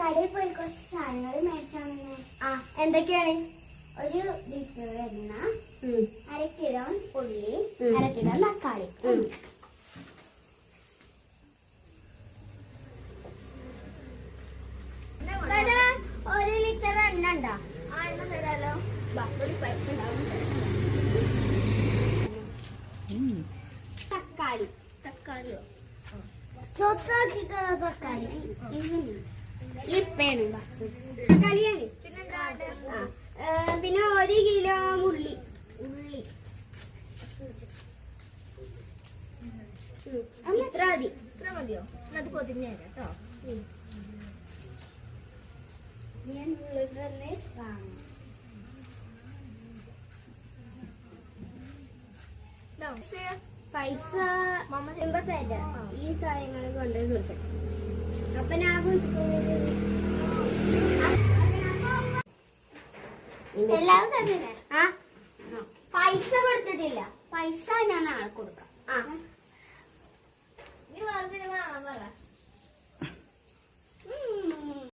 കടയിൽ പോയി കുറച്ച് സാധനങ്ങൾ ആ എന്തൊക്കെയാണ്? ഒരു ലിറ്റർ എണ്ണ. അര കിലോ ഉള്ളി. അര കിലോ തക്കാളി. ഒരു ലിറ്റർ എണ്ണ ഉണ്ടോ? ആ എണ്ണ തരാലോ. ബാക്കി ഒരു പൈപ്പ് ഉണ്ടാവും. തക്കാളി. തക്കാളിയോ? ചൊത്താക്കിക്കള തക്കാളി. ഇപ്പേണ് തക്കാളിയാണ്. ഏ, പിന്നെ ഒരു കിലോ ഉള്ളി. ഉള്ളി. ഇത്ര മതി. ഇത്ര മതിയോ? അത് പൊതിഞ്ഞു കേട്ടോ. ഞാൻ ഉള്ളത് തന്നെ വാങ്ങും. പൈസ മമ്മ തരാം ഈ കാര്യങ്ങൾ കൊണ്ടുപോയി കൊടുക്കട്ടെ അപ്പൊ ഞാൻ ആ. പൈസ കൊടുത്തിട്ടില്ല. പൈസ ഞാൻ നാളെ കൊടുക്കാം. ആ.